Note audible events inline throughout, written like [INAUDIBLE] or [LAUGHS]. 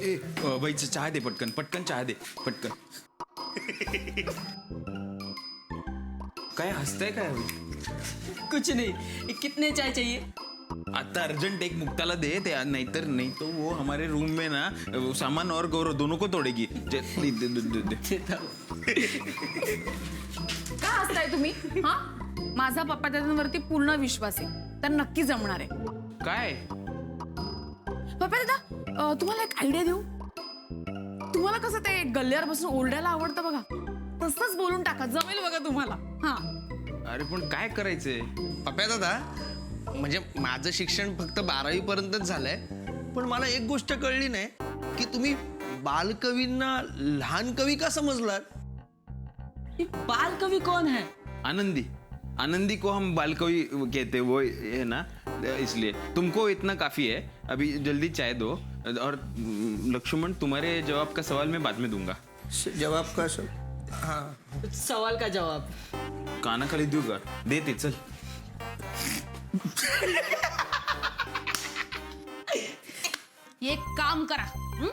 ए अ, बाई चहा दे पटकन पटकन चहा दे पटकन. काय हसताय काय कुछ नहीं कितने चाय चाहिए? आता अर्जेंट एक मुक्ताला दे ते नाहीतर नाही तो वो हमारे रूम में ना वो सामान और गौरव दोनों को तोड़ेगी. जे- दे- दे- दे- दे- दे. का हसताय तुम्ही? हा? माझा पप्पा दादांवरती पूर्ण विश्वास आहे. तर नक्की जमणार आहे. काय? पप्पा दादा अं, तुम्हाला एक आयडिया देऊ? तुम्हाला कसं ते गल्ल्यावर बसून ओरडायला आवडतं बघा. तसंच बोलून टाका जमेल बघा तुम्हाला. हा. अरे पण काय करायचंय? पप्या दादा म्हणजे माझं शिक्षण फक्त बारावी पर्यंतच झालंय पण मला एक गोष्ट कळली नाही की तुम्ही बालकवींना लहान कवी का समजलात? ये बाल कवि कौन है आनंदी. आनंदी को हम बालकवी कहते वो है ना? इसलिए। तुमको इतना काफी है। अभी जल्दी चाय दो। और लक्ष्मण तुम्हारे जवाब का सवाल मैं बाद में दूंगा। जवाब का सर हाँ। सवाल का जवाब। काना खाली देऊ का दे ते चल। एक काम करा हं?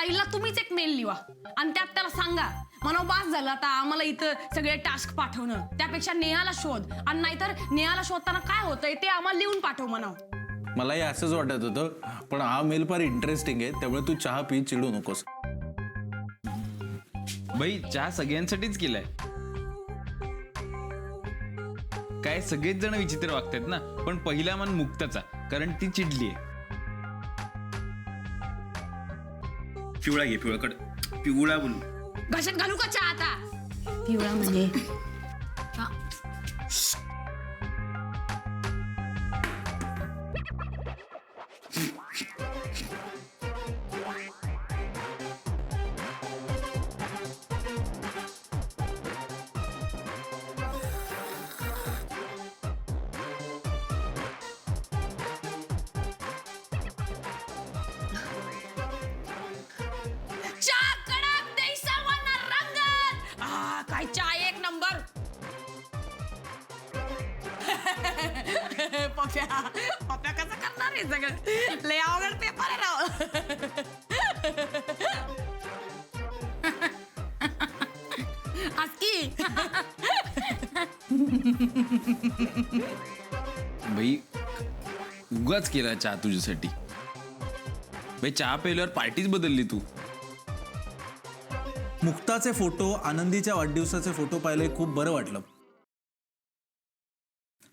साईला तुम्हीच एक मेल लिहा आणि त्यात त्याला सांगा म्हणा बास झालं आता आम्हाला इथं सगळे टास्क पाठवणं. त्यापेक्षा नेहाला शोध. आणि नाहीतर नेहाला शोधताना काय होतंय ते आम्हाला लिहून पाठव म्हणाव मलाही असंच वाटत होतं पण हा मेल फार इंटरेस्टिंग आहे त्यामुळे तू चहा पी चिडू नकोस. भाई चहा सगळ्यांसाठीच केलाय. काय सगळेच जण विचित्र वागतात ना पण पहिला मन मुक्ताचा कारण ती चिडलीये. पिवळा घे पिवळा कड पिवळा बोलू. घालू का चहा आता? पिवळा म्हणजे? उगाच केला चहा तुझ्यासाठी. भाई चहा प्यायल्यावर पार्टीच बदलली तू. मुक्ताचे फोटो आनंदीच्या वाढदिवसाचे फोटो पाहिले खूप बरं वाटलं.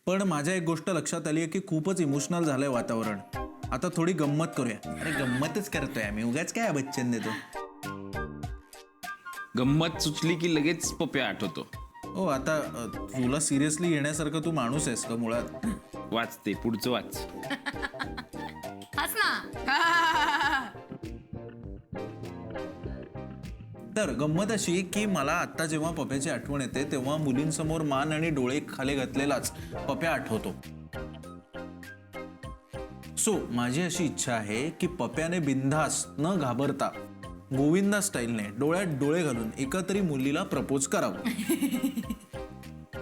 पण माझ्या एक गोष्ट लक्षात आली आहे की खूपच इमोशनल झालंय वातावरण. आता थोडी गंमत करूया. अरे गंमतच करतोय आम्ही. उगाच काय बच्चन देतो? गंमत सुचली की लगेच पप्या आठवतो. हो आता अ, तुला सिरियसली घेण्यासारखं तू माणूस आहेस का मुळात? वाचते पुढचं वाच. ना तर गंमत अशी की मला आत्ता जेव्हा पप्याची आठवण येते तेव्हा मुलींसमोर मान आणि डोळे खाली घातलेलाच पप्या आठवतो. सो माझी अशी इच्छा आहे की पप्याने बिनधास न घाबरता गोविंदा स्टाईलने डोळ्यात डोळे घालून एका तरी मुलीला प्रपोज करावं. [LAUGHS]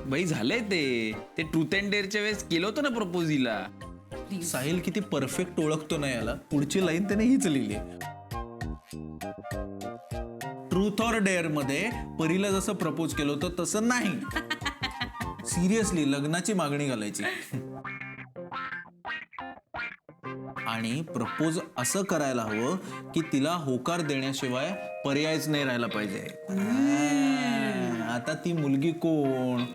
भाई झालंय ते. ते ट्रूथ अँड डेअरच्या वेळेस केलं होतं ना प्रपोजीला साहिल किती परफेक्ट ओळखतो ना याला. पुढची लाईन त्याने हीच लिहिली. ट्रूथ ऑर डेअरमध्ये परीला जसं प्रपोज केलं होतं तसं नाही. [LAUGHS] सिरियसली लग्नाची मागणी घालायची. आणि प्रपोज असं करायला हवं की तिला होकार देण्याशिवाय पर्यायच नाही राहायला पाहिजे. आता ती मुलगी कोण?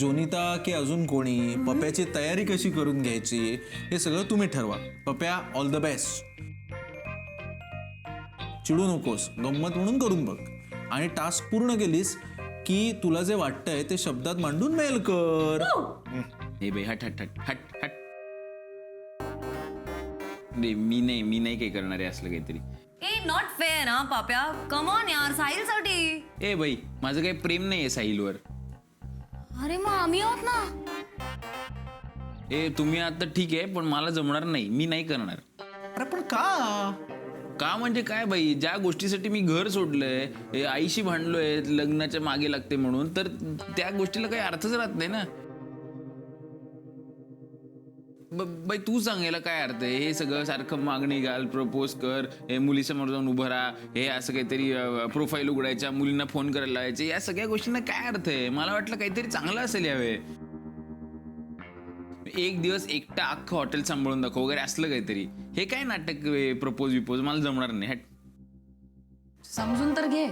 जोनिता की अजून कोणी? पप्याची तयारी कशी करून घ्यायची? हे सगळं तुम्ही ठरवा. पप्या ऑल द बेस्ट चिडू नकोस. गंमत म्हणून करून बघ. आणि टास्क पूर्ण केलीस की तुला जे वाटतंय ते शब्दात मांडून मेल कर. हे. भाई हट हट हट हट हट. नाही मी नाही मी नाही काही करणार आहे असलं काहीतरी. ए नॉट फेअर हा पाप्या. कमॉन यार साहिलसाठी. ए भाई माझं काही प्रेम नाही आहे साहिलवर. अरे मग आम्ही आहोत ना. ए तुम्ही आता ठीक आहे पण मला जमणार नाही. मी नाही करणार. अरे पण का? का म्हणजे काय बाई? ज्या गोष्टीसाठी मी घर सोडलंय ए, आईशी भांडलोय लग्नाच्या मागे लागते म्हणून तर त्या गोष्टीला काही अर्थच राहत नाही ना. बाई तू सांग याला काय अर्थ आहे? हे सगळं सारखं मागणी घाल प्रपोज कर. हे मुलीसमोर जाऊन उभं राहा. हे असं काहीतरी प्रोफाईल उघडायच्या मुलींना फोन करायला लावायचे. या सगळ्या गोष्टींना काय अर्थ आहे? मला वाटलं काहीतरी चांगलं असेल यावे एक दिवस एकटा अख्खं हॉटेल सांभाळून दाखव वगैरे असलं काहीतरी. हे काय नाटक प्रपोज विपोज? मला जमणार नाही. हट. समजून तर घे.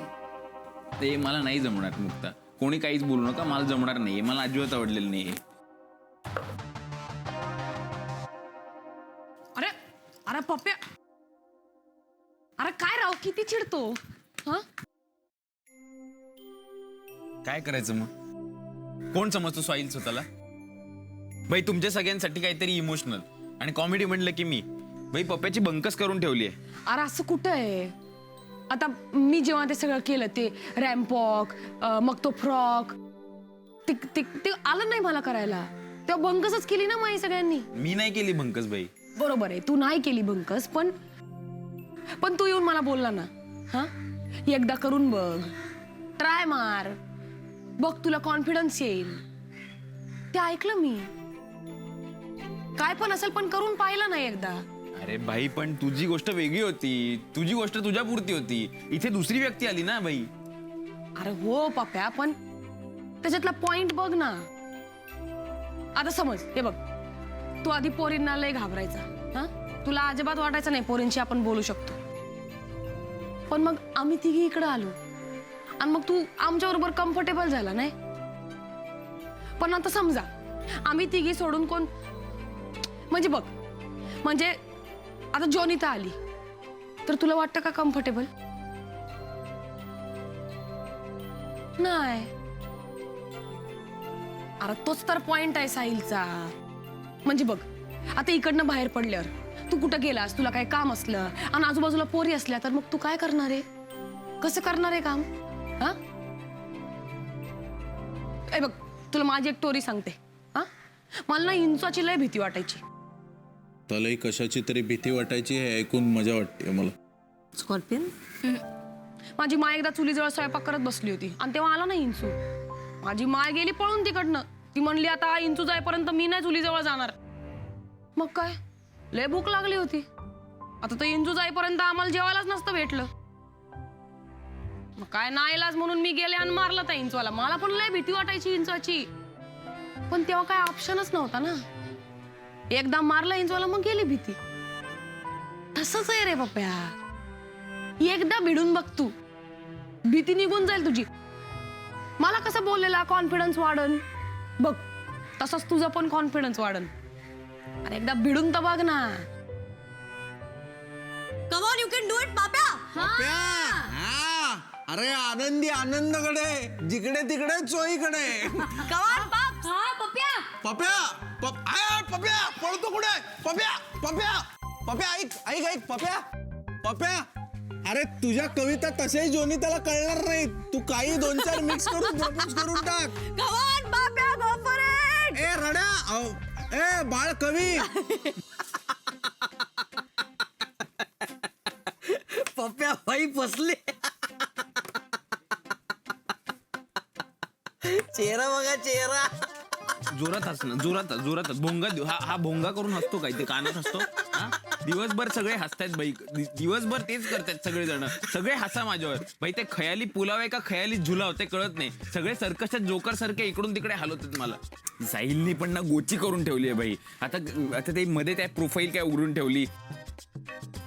ते मला नाही जमणार मुक्ता. कोणी काहीच बोलू नका. मला जमणार नाही मला अजिबात आवडलेलं नाही अरे पप्प्या अरे काय राव किती चिडतो? हा? काय करायचं मग? कोण समजतो स्वाईल स्वतःला? भाई तुमच्या सगळ्यांसाठी काहीतरी इमोशनल आणि कॉमेडी म्हणलं की मी. भाई पप्प्याची बंकस करून ठेवली आहे. अरे असं कुठं आहे? आता मी जेव्हा ते सगळं केलं ते रॅम्पॉक मग तो फ्रॉक ते ते ते आलं नाही मला करायला. तेव्हा बंकसच केली ना माई सगळ्यांनी? मी नाही केली बंकस भाई. बरोबर आहे. तू नाही केली बंकस पण पण तू येऊन मला बोलला ना. हा? एकदा करून बघ. ट्राय मार. बघ तुला कॉन्फिडन्स येईल. ते ऐकलं मी. काय पण असेल पण करून पाहिलं नाही एकदा. अरे भाई पण तुझी गोष्ट वेगळी होती. तुझी गोष्ट तुझ्या पुरती होती. इथे दुसरी व्यक्ती आली ना भाई अरे हो पप्या पण त्याच्यातला पॉइंट बघ ना. आता समज हे बघ. तू आधी पोरींना लय घाबरायचा. हा? तुला अजिबात वाटायचं नाही पोरींशी आपण बोलू शकतो. पण मग आम्ही तिघी इकडं आलो. आणि मग तू आमच्या बरोबर कम्फर्टेबल झाला नाही? पण आता समजा आम्ही तिघी सोडून कोण म्हणजे बघ म्हणजे आता जोनिता आली. तर तुला वाटतं का कम्फर्टेबल नाही. अरे तोच तर पॉइंट आहे साहिलचा. म्हणजे बघ आता इकडनं बाहेर पडल्यावर तू कुठं गेलास तुला काय काम असलं आणि आजूबाजूला पोरी असल्या तर मग तू काय करणार आहे? कसं करणार आहे काम? हा? ए बघ तुला माझी एक स्टोरी सांगते. हा? मला ना इंचाची लय भीती वाटायची. त्यालाही कशाची तरी भीती वाटायची हे ऐकून मजा वाटते मला. स्कॉर्पियन? माझी माय एकदा चुलीजवळ स्वयंपाक करत बसली होती आणि तेव्हा आला ना इंचू माझी माय गेली पळून तिकडनं. ती म्हणली आता इंचू जायपर्यंत मी नाही चुलीजवळ जाणार. मग काय? लय भूक लागली होती. आता तर इंजू जाईपर्यंत आम्हाला जेवायलाच नसतं भेटलं. मग काय नाईलाज म्हणून मी गेले आणि मारलं त्या इंचवाला. मला पण लय भीती वाटायची इंचाची. पण तेव्हा काय ऑप्शनच नव्हता ना. एकदा मारला इंचवाला मग गेली भीती. तसंच आहे रे पप्प्या. एकदा भिडून बघ तू. भीती निघून जाईल तुझी. मला कसं बोललेला? कॉन्फिडन्स वाढन. बघ तसंच तुझं पण कॉन्फिडन्स वाढन अरे एकदा भिडून तर बघ ना. Come on you can do it Papya हा, अरे आनंदी आनंदकडे जिकडे तिकडे चोईकडे. कम ऑन पाप हा पप्या पप्या पप आय, पप्या पळतो कुठे? पप्या पप्या पप्या ऐक ऐक ऐक पप्या पप्या अरे तुझ्या कविता तसेही जोनी त्याला कळणार नाही तू काही दोन चार मिक्स करून प्रपोज करून टाक. कम ए रड्या! अहो, ए बाळ कवी! पप्प्या भाई फसले. चेहरा बघा चेहरा. जोरात हसणं जोरात जोरात. भोंगा देऊ हा हा भोंगा करून हसतो काय? ते कानात हसतो? दिवसभर सगळे हसतायत बाई. दिवसभर तेच करतायत सगळे जण सगळे हसा माझ्यावर. बाई ते खयाली पुलाव आहे का खयाली झुलाव ते कळत नाही. सगळे सर्कसच्या जोकर सारखे इकडून तिकडे हलवतात मला. जाईलनी पण ना गोची करून ठेवली आहे बाई. आता आता ते मध्ये त्या प्रोफाईल काय उघडून ठेवली.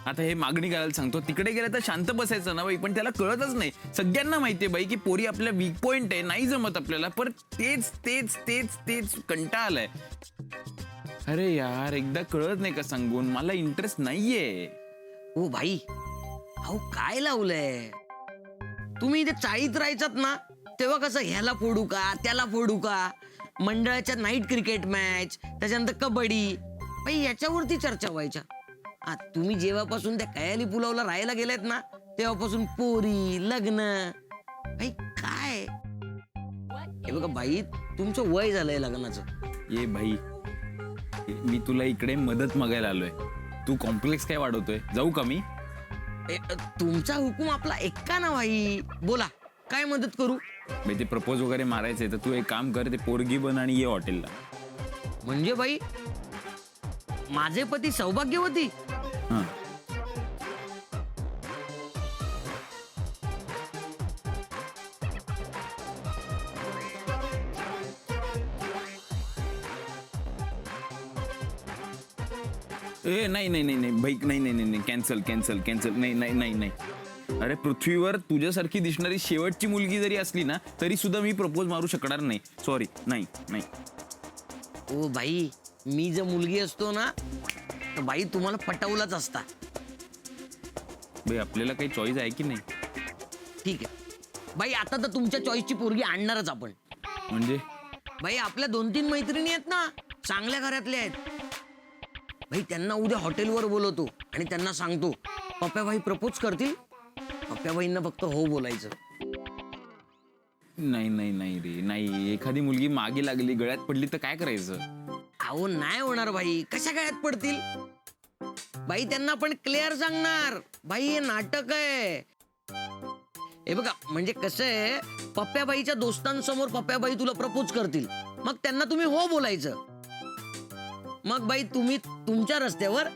आता हे मागणी करायला सांगतो. तिकडे गेलं तर शांत बसायचं ना बाई पण त्याला कळतच नाही. सगळ्यांना माहितीये बाई की पोरी आपल्या वीक पॉइंट आहे नाही जमत आपल्याला पर तेच तेच तेच तेच कंटाळ आलाय अरे यार एकदा कळत नाही का सांगून? मला इंटरेस्ट नाहीये. ओ भाई अहो काय लावलंय? तुम्ही इथे चाळीत राहायचात ना तेव्हा कसं ह्याला फोडू का त्याला फोडू का? मंडळाच्या नाईट क्रिकेट मॅच त्याच्यानंतर कबड्डी. भाई याच्यावरती चर्चा व्हायच्या. हा तुम्ही जेव्हापासून त्या कयाली पुलावला राहायला गेलेत ना तेव्हापासून पोरी लग्न. भाई काय? हे बघा बाई तुमचं वय झालंय लग्नाचं. ये भाई मी तुला इकडे मदत मागायला आलोय. तू कॉम्प्लेक्स काय वाढवतोय? जाऊ का मी? ए, तुमचा हुकूम आपला एक्का ना भाई. बोला काय मदत करू? बाई ते प्रपोज वगैरे मारायचंय तर तू एक काम कर ते पोरगी बन आणि ये हॉटेलला. म्हणजे बाई माझे पती सौभाग्यवती? ए नाही नाही नाही नाही भाई नाही नाही नाही नाही कॅन्सल कॅन्सल कॅन्सल नाही नाही नाही नाही. अरे पृथ्वीवर तुझ्यासारखी दिसणारी शेवटची मुलगी जरी असली ना तरी सुद्धा मी प्रपोज मारू शकणार नाही. सॉरी नाही नाही. ओ बाई मी जर मुलगी असतो ना तर बाई तुम्हाला पटवलाच असता. भाई आपल्याला काही चॉईस आहे की नाही? ठीक आहे. बाई आता तर तुमच्या चॉईसची पोरगी आणणारच आपण. म्हणजे? बाई आपल्या दोन तीन मैत्रिणी आहेत ना चांगल्या घरातल्या आहेत. भाई त्यांना उद्या हॉटेलवर बोलवतो आणि त्यांना सांगतो. पप्प्याबाई प्रपोज करतील? पप्प्याबाईंना फक्त हो बोलायचं. नाही नाही नाही रे नाही. एखादी मुलगी मागे लागली गळ्यात पडली तर काय करायचं? अहो नाही होणार बाई कशा गळ्यात पडतील? बाई त्यांना आपण क्लिअर सांगणार. बाई हे नाटक आहे. हे बघा म्हणजे कसं आहे पप्प्याबाईच्या दोस्तांसमोर पप्प्याबाई तुला प्रपोज करतील. मग त्यांना तुम्ही हो बोलायचं. मग बाई तुम्ही तुमच्या रस्त्यावर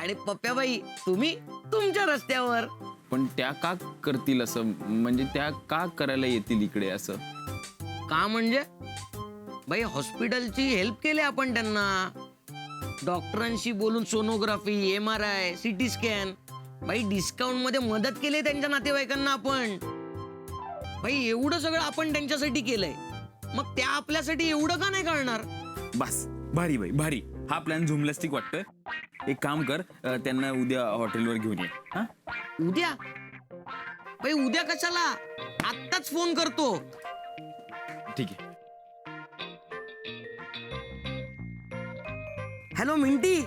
आणि पप्प्याबाई तुम्ही तुमच्या रस्त्यावर. पण त्या का करतील असं? म्हणजे त्या का करायला येतील इकडे असं? का म्हणजे? बाई हॉस्पिटलची हेल्प केली आपण त्यांना. डॉक्टरांशी बोलून sonography M R I CT scan. बाई डिस्काउंटमध्ये मदत केली त्यांच्या नातेवाईकांना आपण. बाई एवढं सगळं आपण त्यांच्यासाठी केलंय. मग त्या आपल्यासाठी एवढं का नाही करणार बस भारी भाई भारी. हा प्लॅन झुमलास्टिक वाटतोय. एक काम कर अं, त्यांना उद्या हॉटेलवर घेऊन ये. हा? उद्या? बाई उद्या कशाला? आत्ताच फोन करतो. ठीक आहे. Hello Minty?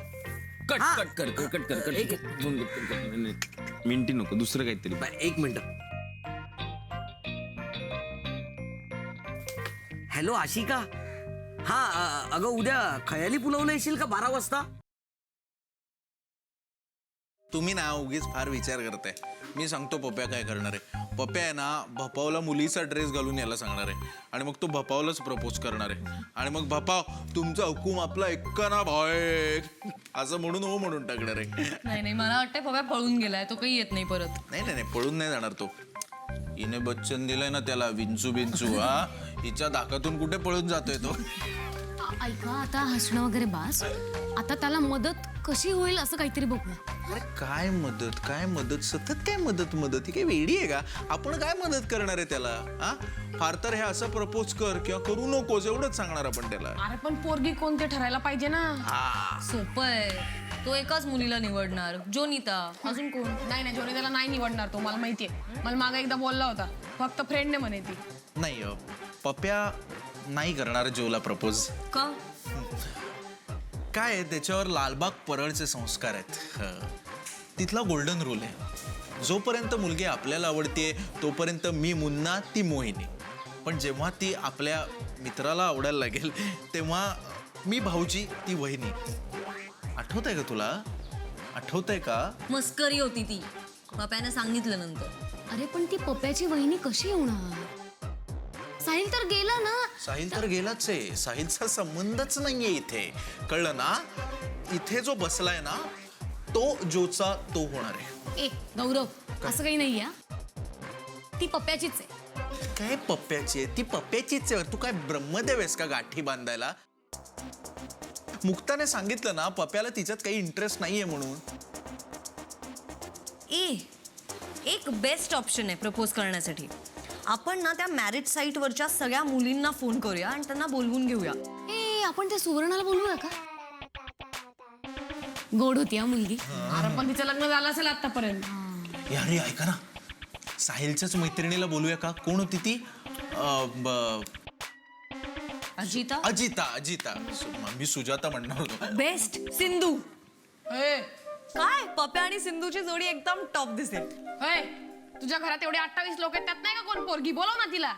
कट हा. कट कर कट कर कट एक-. नाही, नाही. मिनिटी नको दुसरं काहीतरी. एक मिनिट. हॅलो आशिका? हा अ- अगं उद्या खयाली पुलावला येशील का बारा वाजता? तुम्ही ना उगीच फार विचार करताय. मी सांगतो पप्या काय करणार आहे. पप्या आहे ना भपावला मुलीचा ड्रेस घालून यायला सांगणार आहे. आणि मग तो भपावलाच प्रपोज करणार आहे. आणि मग भपाव तुमचा हुकूम आपला एक्का ना भाय असं म्हणून हो म्हणून टाकणार आहे. नाही नाही मला वाटतंय पप्या पळून गेलाय तो काही येत नाही परत. नाही नाही नाही पळून नाही जाणार तो. हिने बच्चन दिलंय ना त्याला विंचू बिंचू हा? हिच्या धाकातून कुठे पळून जातोय तो? ऐका आता हसणं वगैरे बास. आता त्याला मदत कशी होईल असं काहीतरी बघूया. अरे काय मदत? काय मदत? सतत काय मदत मदत? ही काय वेडी आहे का? आपण काय मदत करणार आहे त्याला? हा? फार तर हे असं प्रपोज कर किंवा करू नकोस एवढंच सांगणार आपण त्याला. अरे पण पोरगी कोणते ठरायला पाहिजे ना? सोपं आहे. तो एकाच मुलीला निवडणार. जोनिता. अजून कोण? नाही नाही जोनी त्याला नाही निवडणार तो मला माहितीये. मला मागे एकदा बोलला होता. फक्त फ्रेंडने म्हणे ती. नाही अ, पप्या नाही करणार जोला प्रपोज का? काय आहे त्याच्यावर लालबाग परळचे संस्कार आहेत. तिथला गोल्डन रूल आहे. जोपर्यंत मुलगी आपल्याला आवडते तोपर्यंत मी मुन्ना ती मोहिनी. पण जेव्हा ती आपल्या मित्राला आवडायला लागेल तेव्हा मी भाऊजी ती वहिनी. आठवत आहे का तुला? आठवत आहे का? मस्करी होती ती. पप्याने सांगितलं नंतर. अरे पण ती पप्प्याची वहिनी कशी होणार साहिल तर गेला ना? साहिल तर गेलाच आहे. साहिलचा संबंधच नाहीये इथे. कळलं ना? इथे जो बसलाय ना तो जोचा तो होणार आहे. ए गौरव असं काही नाही हा. ती पप्प्याचीच आहे. काय पप्प्याची आहे? ती पप्प्याचीच आहे. तू काय ब्रह्मदेव आहेस का गाठी बांधायला? मुक्ताने सांगितलं ना पप्प्याला तिच्यात काही इंटरेस्ट नाहीये म्हणून. ए एक बेस्ट ऑप्शन आहे प्रपोज करण्यासाठी. आपण ना त्या मॅरिज साईटवरच्या सगळ्या मुलींना फोन करूया आणि त्यांना बोलवून घेऊया. ए आपण त्या सुवर्णाला बोलवूया का? गोड होती हा मुलगी. अरे पण तिचं लग्न झालं असेल आतापर्यंत यारे ऐका ना. साहिलच्याच मैत्रिणीला बोलूया का? कोण होती ती? अं, ब- अजिता? अजिता अजिता. सु- मी सुजाता म्हणणार होतो. बेस्ट. सिंधू. ए, काय? पप्या आणि सिंधूची जोडी एकदम टॉप दिसेल. ए, तुझ्या घरात एवढे अठ्ठावीस लोक आहेत त्यात नाही का कोण पोरगी? बोलव ना तिला.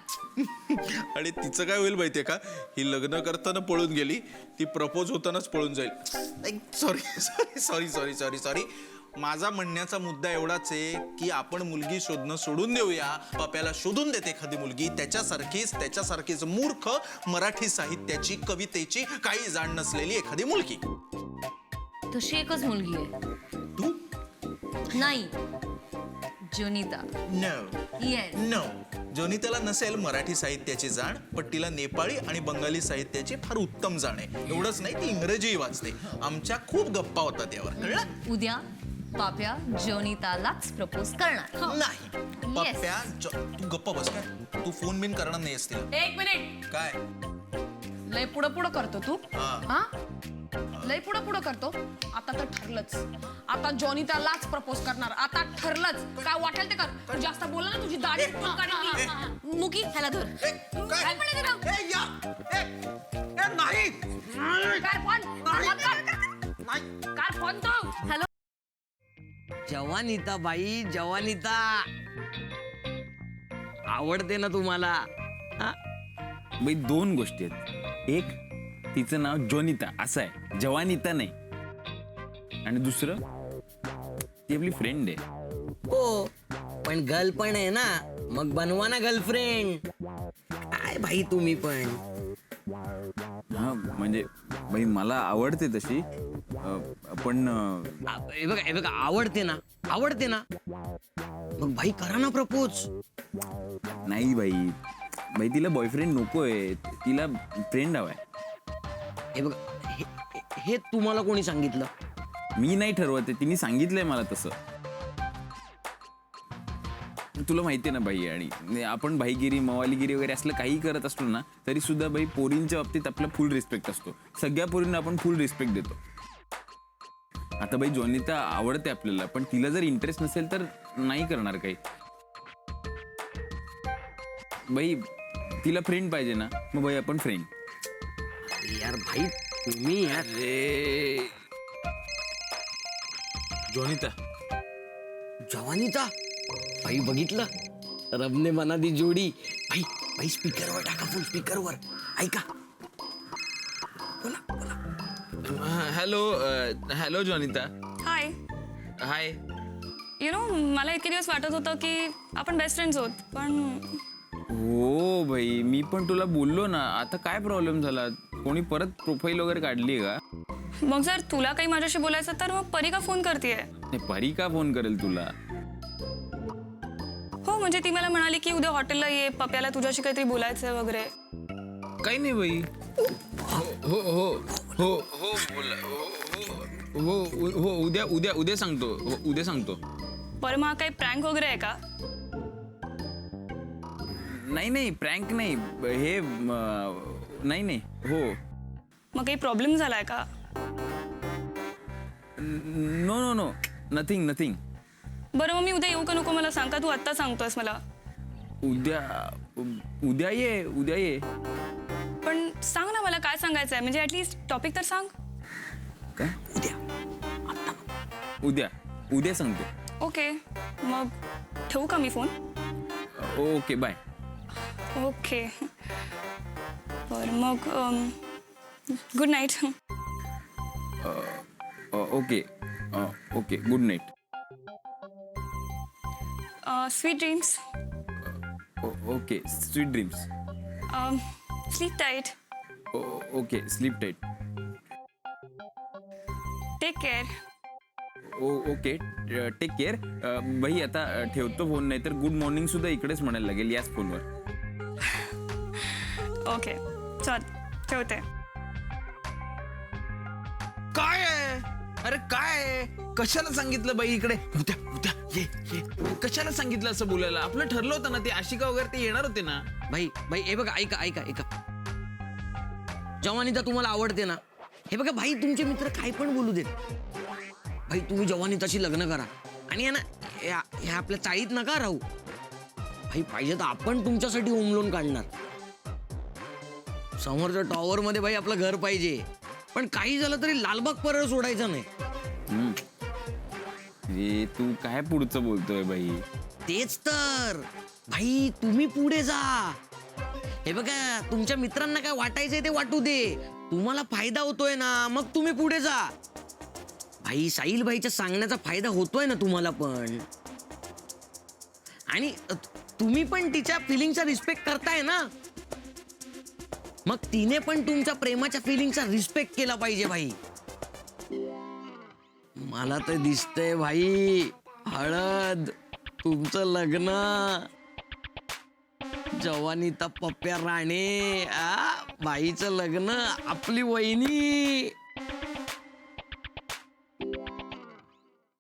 आणि तिचं काय होईल माहितीये का? ही लग्न करताना पळून गेली ती प्रपोज होतानाच पळून जाईल. Sorry sorry sorry sorry sorry sorry माझा म्हणण्याचा मुद्दा एवढाच आहे की आपण मुलगी शोधणं सोडून देऊया. पप्याला शोधून देते एखादी मुलगी. त्याच्यासारखीच त्याच्यासारखीच मूर्ख मराठी साहित्याची कवितेची काही जाण नसलेली एखादी मुलगी. तशी एकच मुलगी आहे. तू? नाही. जोनिता. नो येस नो जोनिताला नसेल मराठी साहित्याची जाण पण तिला नेपाळी आणि बंगाली साहित्याची फार उत्तम जाण आहे. एवढंच नाही ती इंग्रजीही वाचते. आमच्या खूप गप्पा होतात यावर. कळलं? उद्या? पाप्या जोनितालाच प्रपोज करणार. नाही. पप्प्या जो- तू गप्पा बस काय? तू फोन बिन करणार नाही तिला एक मिनिट. काय? लय पुढं पुढं करतो तू. हा. हा? लय पुढं पुढं करतो. आता तर ठरलंच. आता जॉनी त्यालाच प्रपोज करणार. आता ठरलंच. काय वाटेल ते कर. तू जास्त बोलला ना तुझी दाढी मी. मुकी ह्याला धर. ए, काय? काय पण आहे ते ए, या. ए, ए, नाही. काय फोन. फोन कर. काय फोन तो हॅलो? जवानिता बाई जवानिता. आवडते ना तुम्हाला? हा? बाई दोन गोष्टी आहेत. एक तिचं नाव जोनिता असं आहे. जवानिता नाही. आणि दुसरं ती आपली फ्रेंड आहे. हो पण गर्ल पण आहे ना? मग बनवा ना गर्लफ्रेंड काय भाई तुम्ही पण? हा म्हणजे बाई मला आवडते तशी. अं, पण अं, आ, हे बघा हे बघा आवडते ना आवडते ना. मग भाई करा ना प्रपोज. नाही बाई. बाई तिला बॉयफ्रेंड नकोय. तिला फ्रेंड हवाय. हे बघा हे- हे- हे तुम्हाला कोणी सांगितलं? मी नाही ठरवत आहे. तिने सांगितलंय मला तसं. तुला माहिती आहे ना बाई आणि आपण भाईगिरी मवालीगिरी वगैरे असलं काही करत असलो ना तरी सुद्धा बाई पोरींच्या बाबतीत आपला फुल रिस्पेक्ट असतो. सगळ्या पोरींना आपण फुल रिस्पेक्ट देतो. आता बाई जोनिता आवडते आपल्याला पण तिला जर इंटरेस्ट नसेल तर नाही करणार काही. बाई तिला फ्रेंड पाहिजे ना मग बाई आपण फ्रेंड यार भाई तुम्ही यार. अरे. जोनिता जवानिता भाई बघितलं? रबने मना दी जोडी. भाई भाई स्पीकरवर टाका फुल स्पीकरवर ऐका. Hello hello Jonita hi hi you know मला इतके दिवस वाटत होतं की आपण बेस्ट फ्रेंड्स आहोत पण हो भाई. मी पण तुला बोललो ना. आता काय प्रॉब्लेम झाला? कोणी परत प्रोफाईल वगैरे काढली का? मग जर तुला काही माझ्याशी बोलायचं तर मग परी का फोन करतेय. नाही परी का फोन करेल तुला. हो म्हणजे ती मला म्हणाली की उद्या हॉटेलला ये पप्याला तुझ्याशी काहीतरी बोलायचं वगैरे. काही नाही बाई हो हो हो. हो हो बोला हो हो उद्या उद्या उद्या सांगतो. हो, उद्या सांगतो. बरं मग काही प्रँक वगैरे आहे का? नाही नाही प्रँक नाही. हे म, नाही नाही हो. मग काही प्रॉब्लेम झालाय का? No no no. Nothing nothing बरं मग मी उद्या येऊ का नको मला सांग का? तू आत्ता सांगतोयस मला. उद्या उद्या ये उद्या ये. सांगायचं आहे? म्हणजे ॲटलिस्ट टॉपिक तर सांग. काय? उद्या. उद्या. उद्या सांगतो. ओके मग ठेवू का मी फोन ओके बाय ओके बरं मग good night okay okay good night sweet dreams okay sweet dreams sleep tight okay sleep tight take care okay take care भाई आता ठेवतो फोन नाही तर गुड मॉर्निंग सुद्धा इकडेच म्हणायला लागेल याच फोनवर ओके चल ठेवते. काय आहे? अरे काय आहे? कशाला सांगितलं बाई इकडे? उद्या उद्या ये ये. कशाला सांगितलं असं बोलायला? आपलं ठरलं होतं ना ते आशिका वगैरे ते येणार होते ना? भाई भाई हे बघा ऐका ऐका ऐका. जवानिता तुम्हाला आवडते ना? हे बघा भाई तुमचे मित्र काय पण बोलू देत. भाई तुम्ही जवानिताशी लग्न करा. आणि आहे ना ह्या ह्या आपल्या चाळीत नका राहू. भाई पाहिजे तर आपण तुमच्यासाठी होम लोन काढणार. समोरच्या टॉवर मध्ये भाई आपलं घर पाहिजे. पण काही झालं तरी लालबाग परळ सोडायचं नाही. हे तू काय पुढचं बोलतोय बाई तेच तर. भाई तुम्ही पुढे जा. हे बघा तुमच्या मित्रांना काय वाटायचंय ते वाटू दे. तुम्हाला फायदा होतोय ना मग तुम्ही पुढे जा. भाई साहिल भाईच्या सांगण्याचा फायदा होतोय ना तुम्हाला पण. आणि तुम्ही पण तिच्या फिलिंगचा रिस्पेक्ट करताय ना. मग तिने पण तुमच्या प्रेमाच्या फिलिंगचा रिस्पेक्ट केला पाहिजे भाई. मला तर दिसतंय भाई हळद तुमचं लग्न. जवानीता पप्प्या राणे. आ बाईचं लग्न आपली वहिनी.